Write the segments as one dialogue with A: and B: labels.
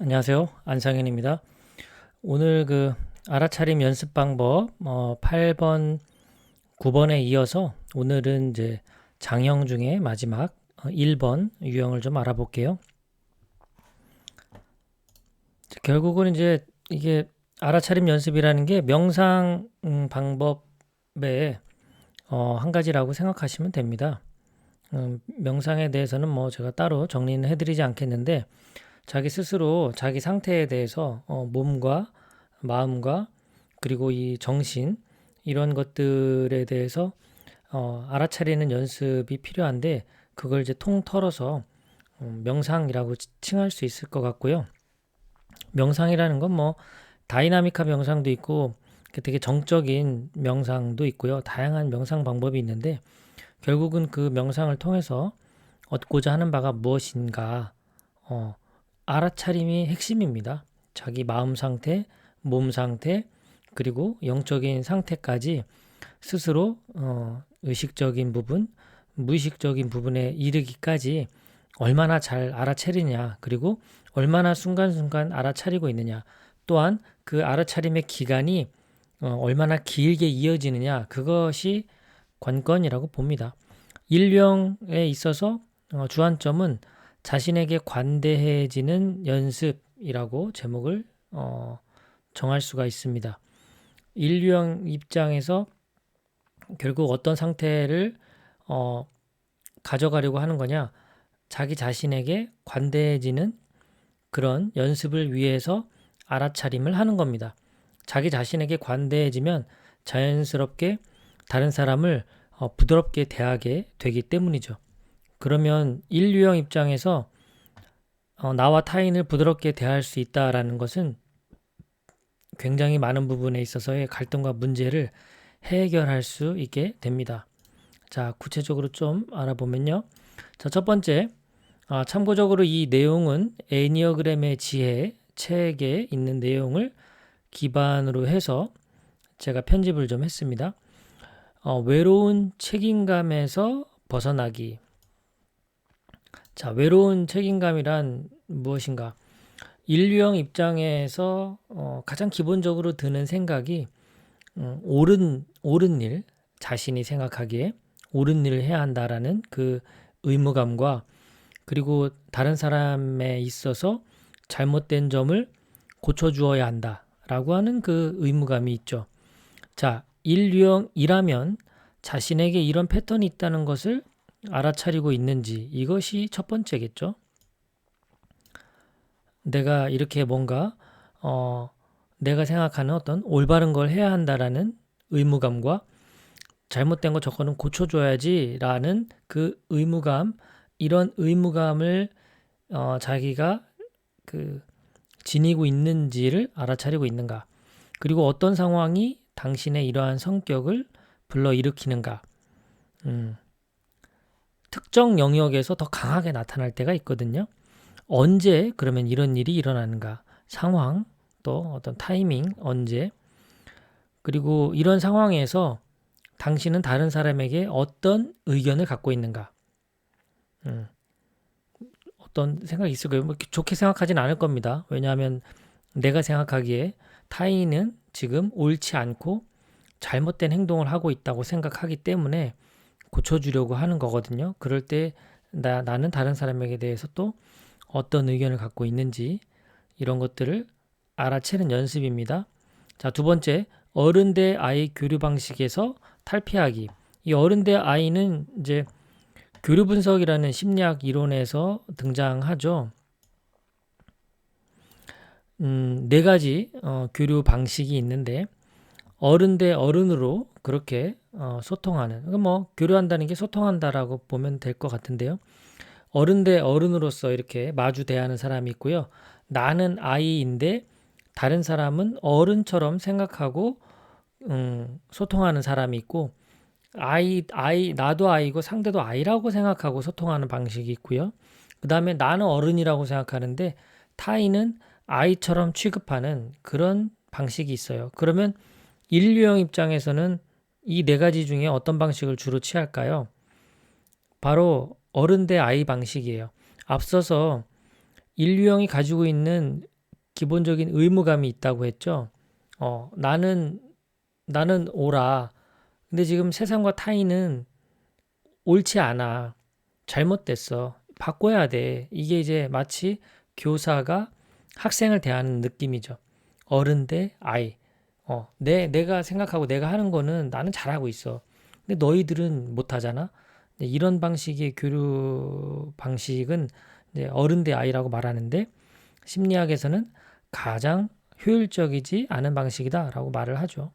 A: 안녕하세요. 안상현입니다. 오늘 그 알아차림 연습 방법 어, 8번, 9번에 이어서 오늘은 이제 장형 중에 마지막 어, 1번 유형을 좀 알아볼게요. 결국은 이제 이게 알아차림 연습이라는 게 명상 음, 방법의 어, 한 가지라고 생각하시면 됩니다. 음, 명상에 대해서는 뭐 제가 따로 정리는 해드리지 않겠는데 자기 스스로 자기 상태에 대해서 어, 몸과 마음과 그리고 이 정신 이런 것들에 대해서 어, 알아차리는 연습이 필요한데 그걸 이제 통털어서 음, 명상이라고 칭할 수 있을 것 같고요. 명상이라는 건 뭐 다이나믹한 명상도 있고 되게 정적인 명상도 있고요. 다양한 명상 방법이 있는데 결국은 그 명상을 통해서 얻고자 하는 바가 무엇인가 어, 알아차림이 핵심입니다. 자기 마음 상태, 몸 상태, 그리고 영적인 상태까지 스스로 어, 의식적인 부분, 무의식적인 부분에 이르기까지 얼마나 잘 알아차리냐, 그리고 얼마나 순간순간 알아차리고 있느냐, 또한 그 알아차림의 기간이 어, 얼마나 길게 이어지느냐, 그것이 관건이라고 봅니다. 일령에 있어서 어, 주안점은 자신에게 관대해지는 연습이라고 제목을 어, 정할 수가 있습니다. 인류형 입장에서 결국 어떤 상태를 어, 가져가려고 하는 거냐? 자기 자신에게 관대해지는 그런 연습을 위해서 알아차림을 하는 겁니다. 자기 자신에게 관대해지면 자연스럽게 다른 사람을 어, 부드럽게 대하게 되기 때문이죠. 그러면 인류형 입장에서 어, 나와 타인을 부드럽게 대할 수 있다라는 것은 굉장히 많은 부분에 있어서의 갈등과 문제를 해결할 수 있게 됩니다. 자, 구체적으로 좀 알아보면요. 자, 첫 번째, 아, 참고적으로 이 내용은 애니어그램의 지혜 책에 있는 내용을 기반으로 해서 제가 편집을 좀 했습니다. 어, 외로운 책임감에서 벗어나기. 자, 외로운 책임감이란 무엇인가? 인류형 입장에서 어, 가장 기본적으로 드는 생각이 음, 옳은 옳은 일, 자신이 생각하기에 옳은 일을 해야 한다라는 그 의무감과 그리고 다른 사람에 있어서 잘못된 점을 고쳐주어야 한다라고 하는 그 의무감이 있죠. 자, 인류형이라면 자신에게 이런 패턴이 있다는 것을 알아차리고 있는지 이것이 첫 번째겠죠. 내가 이렇게 뭔가 어, 내가 생각하는 어떤 올바른 걸 해야 한다라는 의무감과 잘못된 거 저거는 고쳐줘야지라는 그 의무감 이런 의무감을 어, 자기가 그 지니고 있는지를 알아차리고 있는가? 그리고 어떤 상황이 당신의 이러한 성격을 불러일으키는가? 음, 특정 영역에서 더 강하게 나타날 때가 있거든요. 언제 그러면 이런 일이 일어나는가? 상황, 또 어떤 타이밍, 언제? 그리고 이런 상황에서 당신은 다른 사람에게 어떤 의견을 갖고 있는가? 음, 어떤 생각이 있을 거예요. 뭐 좋게 생각하진 않을 겁니다. 왜냐하면 내가 생각하기에 타인은 지금 옳지 않고 잘못된 행동을 하고 있다고 생각하기 때문에 고쳐주려고 하는 거거든요. 그럴 때 나, 나는 다른 사람에게 대해서 또 어떤 의견을 갖고 있는지 이런 것들을 알아채는 연습입니다. 자, 두 번째, 어른 대 아이 교류 방식에서 탈피하기. 이 어른 대 아이는 이제 교류 분석이라는 심리학 이론에서 등장하죠. 음, 네 가지 어, 교류 방식이 있는데 어른 대 어른으로 그렇게 어, 소통하는 뭐 교류한다는 게 소통한다라고 보면 될 것 같은데요. 어른 대 어른으로서 이렇게 마주 대하는 사람이 있고요. 나는 아이인데 다른 사람은 어른처럼 생각하고 음, 소통하는 사람이 있고 아이 아이 나도 아이고 상대도 아이라고 생각하고 소통하는 방식이 있고요. 그다음에 나는 어른이라고 생각하는데 타인은 아이처럼 취급하는 그런 방식이 있어요. 그러면 인류형 입장에서는 이 네 가지 중에 어떤 방식을 주로 취할까요? 바로 어른 대 아이 방식이에요. 앞서서 인류형이 가지고 있는 기본적인 의무감이 있다고 했죠. 어, 나는 나는 옳아. 근데 지금 세상과 타인은 옳지 않아. 잘못됐어. 바꿔야 돼. 이게 이제 마치 교사가 학생을 대하는 느낌이죠. 어른 대 아이. 어, 내, 내가 생각하고 내가 하는 거는 나는 잘하고 있어. 근데 너희들은 못하잖아? 이런 방식의 교류 방식은 어른 대 아이라고 말하는데 심리학에서는 가장 효율적이지 않은 방식이다라고 말을 하죠.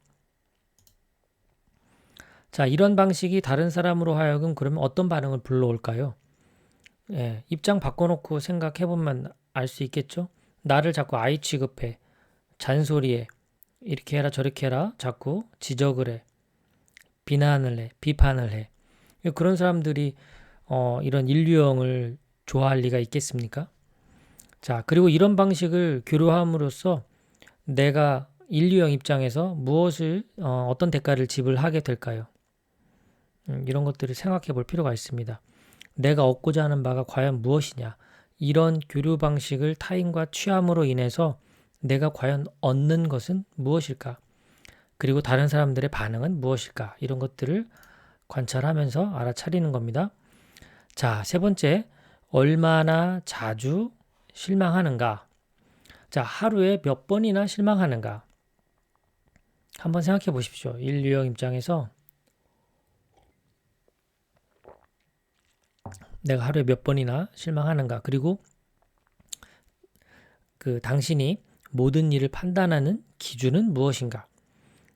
A: 자, 이런 방식이 다른 사람으로 하여금 그러면 어떤 반응을 불러올까요? 예, 입장 바꿔놓고 생각해보면 알 수 있겠죠? 나를 자꾸 아이 취급해. 잔소리해. 이렇게 해라 저렇게 해라. 자꾸 지적을 해. 비난을 해. 비판을 해. 그런 사람들이 어, 이런 인류형을 좋아할 리가 있겠습니까? 자, 그리고 이런 방식을 교류함으로써 내가 인류형 입장에서 무엇을 어, 어떤 대가를 지불하게 될까요? 음, 이런 것들을 생각해 볼 필요가 있습니다. 내가 얻고자 하는 바가 과연 무엇이냐? 이런 교류 방식을 타인과 취함으로 인해서 내가 과연 얻는 것은 무엇일까? 그리고 다른 사람들의 반응은 무엇일까? 이런 것들을 관찰하면서 알아차리는 겁니다. 자, 세 번째, 얼마나 자주 실망하는가? 자, 하루에 몇 번이나 실망하는가? 한번 생각해 보십시오. 인류형 입장에서 내가 하루에 몇 번이나 실망하는가? 그리고 그 당신이 모든 일을 판단하는 기준은 무엇인가?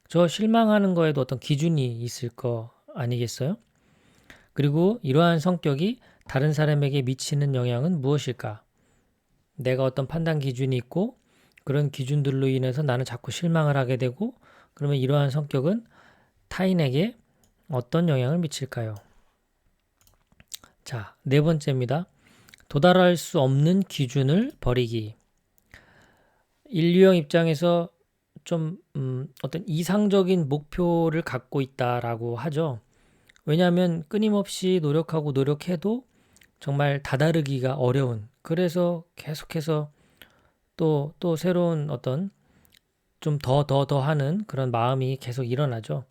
A: 저 실망하는 거에도 어떤 기준이 있을 거 아니겠어요? 그리고 이러한 성격이 다른 사람에게 미치는 영향은 무엇일까? 내가 어떤 판단 기준이 있고 그런 기준들로 인해서 나는 자꾸 실망을 하게 되고 그러면 이러한 성격은 타인에게 어떤 영향을 미칠까요? 자, 네 번째입니다. 도달할 수 없는 기준을 버리기. 인류형 입장에서 좀 음, 어떤 이상적인 목표를 갖고 있다라고 하죠. 왜냐하면 끊임없이 노력하고 노력해도 정말 다다르기가 어려운 그래서 계속해서 또 또 새로운 어떤 좀 더 더 더 하는 그런 마음이 계속 일어나죠.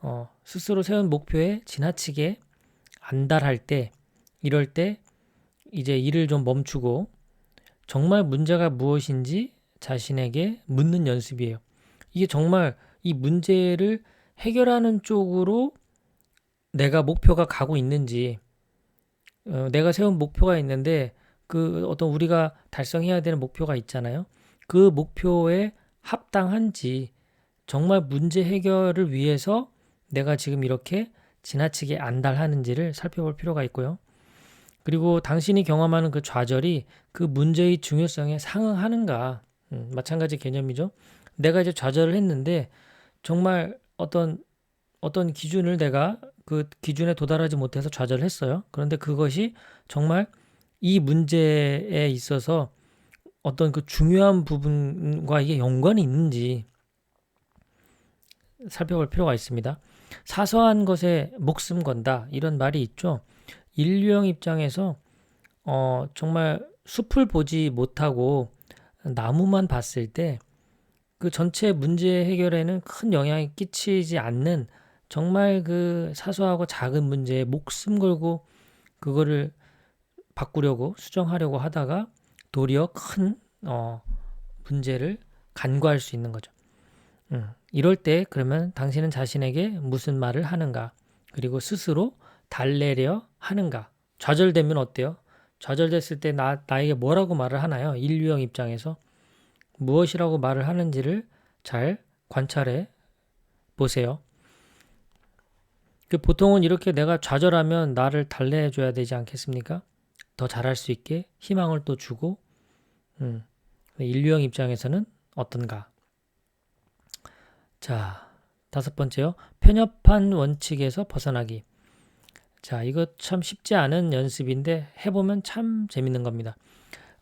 A: 어, 스스로 세운 목표에 지나치게 안달할 때 이럴 때 이제 일을 좀 멈추고 정말 문제가 무엇인지 자신에게 묻는 연습이에요. 이게 정말 이 문제를 해결하는 쪽으로 내가 목표가 가고 있는지, 어, 내가 세운 목표가 있는데 그 어떤 우리가 달성해야 되는 목표가 있잖아요. 그 목표에 합당한지 정말 문제 해결을 위해서 내가 지금 이렇게 지나치게 안달하는지를 살펴볼 필요가 있고요. 그리고 당신이 경험하는 그 좌절이 그 문제의 중요성에 상응하는가 음, 마찬가지 개념이죠. 내가 이제 좌절을 했는데 정말 어떤 어떤 기준을 내가 그 기준에 도달하지 못해서 좌절을 했어요. 그런데 그것이 정말 이 문제에 있어서 어떤 그 중요한 부분과 이게 연관이 있는지 살펴볼 필요가 있습니다. 사소한 것에 목숨 건다 이런 말이 있죠. 인류형 입장에서 어, 정말 숲을 보지 못하고 나무만 봤을 때 그 전체 문제 해결에는 큰 영향이 끼치지 않는 정말 그 사소하고 작은 문제에 목숨 걸고 그거를 바꾸려고 수정하려고 하다가 도리어 큰 어, 문제를 간과할 수 있는 거죠. 음, 이럴 때 그러면 당신은 자신에게 무슨 말을 하는가? 그리고 스스로 달래려 하는가? 좌절되면 어때요? 좌절됐을 때 나, 나에게 뭐라고 말을 하나요? 인류형 입장에서 무엇이라고 말을 하는지를 잘 관찰해 보세요. 그 보통은 이렇게 내가 좌절하면 나를 달래줘야 되지 않겠습니까? 더 잘할 수 있게 희망을 또 주고, 음, 인류형 입장에서는 어떤가? 자, 다섯 번째요. 편협한 원칙에서 벗어나기. 자, 이거 참 쉽지 않은 연습인데 해보면 참 재밌는 겁니다.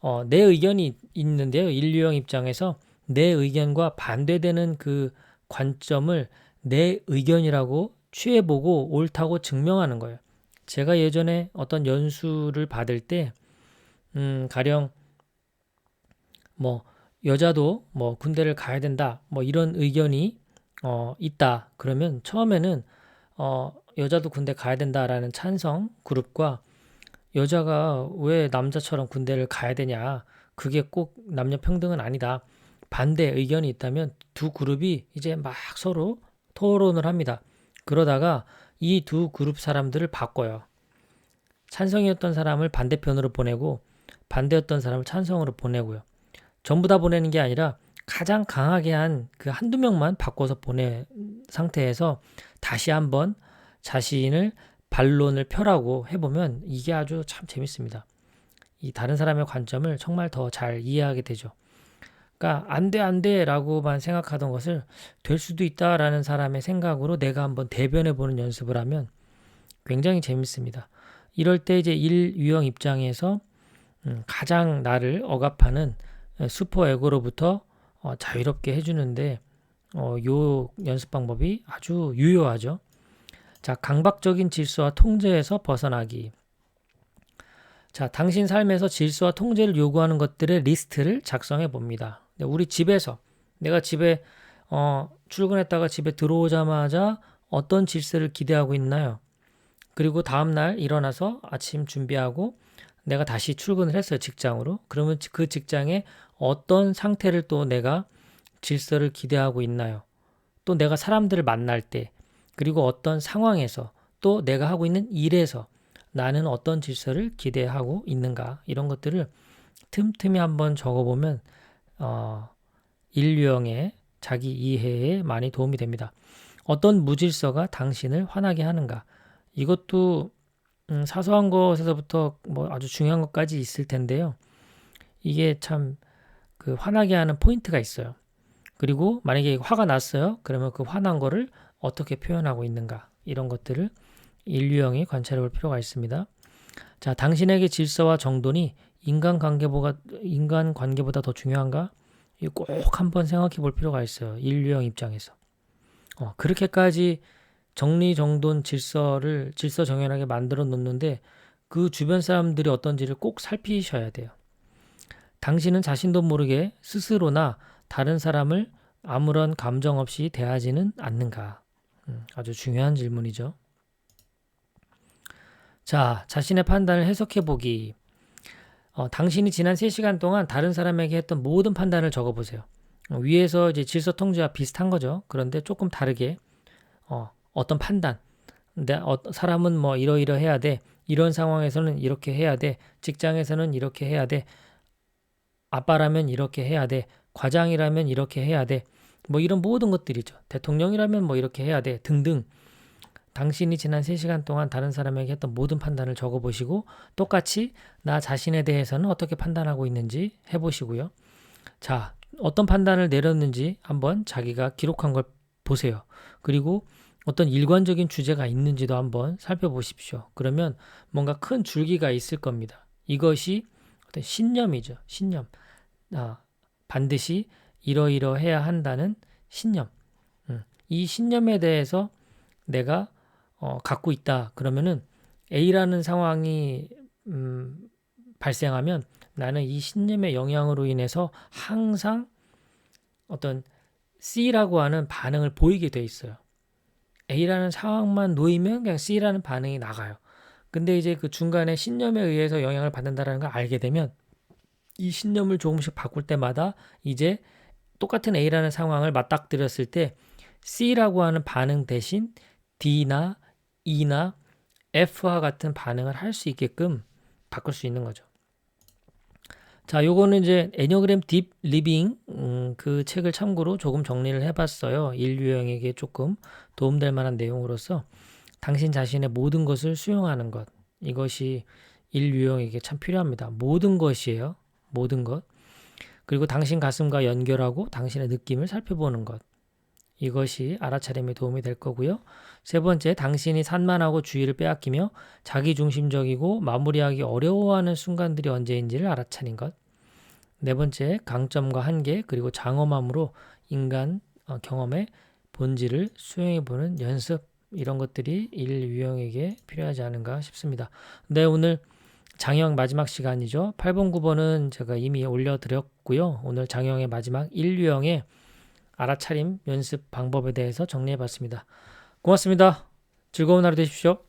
A: 어, 내 의견이 있는데요. 인류형 입장에서 내 의견과 반대되는 그 관점을 내 의견이라고 취해보고 옳다고 증명하는 거예요. 제가 예전에 어떤 연수를 받을 때, 음, 가령 뭐 여자도 뭐 군대를 가야 된다. 뭐 이런 의견이 어, 있다. 그러면 처음에는 어, 여자도 군대 가야 된다라는 찬성 그룹과 여자가 왜 남자처럼 군대를 가야 되냐. 그게 꼭 남녀 평등은 아니다. 반대 의견이 있다면 두 그룹이 이제 막 서로 토론을 합니다. 그러다가 이 두 그룹 사람들을 바꿔요. 찬성이었던 사람을 반대편으로 보내고 반대였던 사람을 찬성으로 보내고요. 전부 다 보내는 게 아니라 가장 강하게 한 그 한두 명만 바꿔서 보낸 상태에서 다시 한번 자신을 반론을 펴라고 해보면 이게 아주 참 재밌습니다. 이 다른 사람의 관점을 정말 더 잘 이해하게 되죠. 그러니까 안 돼, 안 돼 라고만 생각하던 것을 될 수도 있다라는 사람의 생각으로 내가 한번 대변해 보는 연습을 하면 굉장히 재밌습니다. 이럴 때 이제 일 유형 입장에서 음, 가장 나를 억압하는 슈퍼 에고로부터 어, 자유롭게 해주는데 어, 요 연습 방법이 아주 유효하죠. 자, 강박적인 질서와 통제에서 벗어나기. 자, 당신 삶에서 질서와 통제를 요구하는 것들의 리스트를 작성해 봅니다. 우리 집에서 내가 집에 어, 출근했다가 집에 들어오자마자 어떤 질서를 기대하고 있나요? 그리고 다음 날 일어나서 아침 준비하고 내가 다시 출근을 했어요, 직장으로. 그러면 그 직장에 어떤 상태를 또 내가 질서를 기대하고 있나요? 또 내가 사람들을 만날 때, 그리고 어떤 상황에서, 또 내가 하고 있는 일에서 나는 어떤 질서를 기대하고 있는가, 이런 것들을 틈틈이 한번 적어보면, 어, 인류형의 자기 이해에 많이 도움이 됩니다. 어떤 무질서가 당신을 화나게 하는가, 이것도 음, 사소한 것에서부터 뭐 아주 중요한 것까지 있을 텐데요. 이게 참 그 화나게 하는 포인트가 있어요. 그리고 만약에 화가 났어요. 그러면 그 화난 거를 어떻게 표현하고 있는가 이런 것들을 인류형이 관찰해 볼 필요가 있습니다. 자, 당신에게 질서와 정돈이 인간 관계보다 인간 관계보다 더 중요한가? 꼭 한번 생각해 볼 필요가 있어요. 인류형 입장에서. 어, 그렇게까지 정리 정돈 질서를 질서 정연하게 만들어 놓는데 그 주변 사람들이 어떤지를 꼭 살피셔야 돼요. 당신은 자신도 모르게 스스로나 다른 사람을 아무런 감정 없이 대하지는 않는가? 음, 아주 중요한 질문이죠. 자, 자신의 판단을 해석해 보기. 어, 당신이 지난 3시간 동안 다른 사람에게 했던 모든 판단을 적어 보세요. 어, 위에서 이제 질서 통제와 비슷한 거죠. 그런데 조금 다르게 어, 어떤 판단. 근데 어, 사람은 뭐 이러이러 해야 돼. 이런 상황에서는 이렇게 해야 돼. 직장에서는 이렇게 해야 돼. 아빠라면 이렇게 해야 돼. 과장이라면 이렇게 해야 돼. 뭐 이런 모든 것들이죠. 대통령이라면 뭐 이렇게 해야 돼. 등등. 당신이 지난 3시간 동안 다른 사람에게 했던 모든 판단을 적어 보시고 똑같이 나 자신에 대해서는 어떻게 판단하고 있는지 해 보시고요. 자, 어떤 판단을 내렸는지 한번 자기가 기록한 걸 보세요. 그리고 어떤 일관적인 주제가 있는지도 한번 살펴보십시오. 그러면 뭔가 큰 줄기가 있을 겁니다. 이것이 어떤 신념이죠. 신념. 아, 반드시 이러이러해야 한다는 신념. 음, 이 신념에 대해서 내가 어, 갖고 있다. 그러면은 A라는 상황이 음, 발생하면 나는 이 신념의 영향으로 인해서 항상 어떤 C라고 하는 반응을 보이게 돼 있어요. A라는 상황만 놓이면 그냥 C라는 반응이 나가요. 근데 이제 그 중간에 신념에 의해서 영향을 받는다라는 걸 알게 되면 이 신념을 조금씩 바꿀 때마다 이제 똑같은 A라는 상황을 맞닥뜨렸을 때 C라고 하는 반응 대신 D나 E나 F와 같은 반응을 할 수 있게끔 바꿀 수 있는 거죠. 자, 요거는 이제 애니어그램 딥 리빙 음, 그 책을 참고로 조금 정리를 해봤어요. 인류형에게 조금 도움될 만한 내용으로서 당신 자신의 모든 것을 수용하는 것 이것이 인류형에게 참 필요합니다. 모든 것이에요. 모든 것. 그리고 당신 가슴과 연결하고 당신의 느낌을 살펴보는 것. 이것이 알아차림에 도움이 될 거고요. 세 번째, 당신이 산만하고 주의를 빼앗기며 자기중심적이고 마무리하기 어려워하는 순간들이 언제인지를 알아차린 것. 네 번째, 강점과 한계 그리고 장엄함으로 인간 어, 경험의 본질을 수용해보는 연습 이런 것들이 일 유형에게 필요하지 않은가 싶습니다. 네, 오늘 장영 마지막 시간이죠. 8번, 9번은 제가 이미 올려드렸고요. 오늘 장영의 마지막 1유형의 알아차림 연습 방법에 대해서 정리해봤습니다. 고맙습니다. 즐거운 하루 되십시오.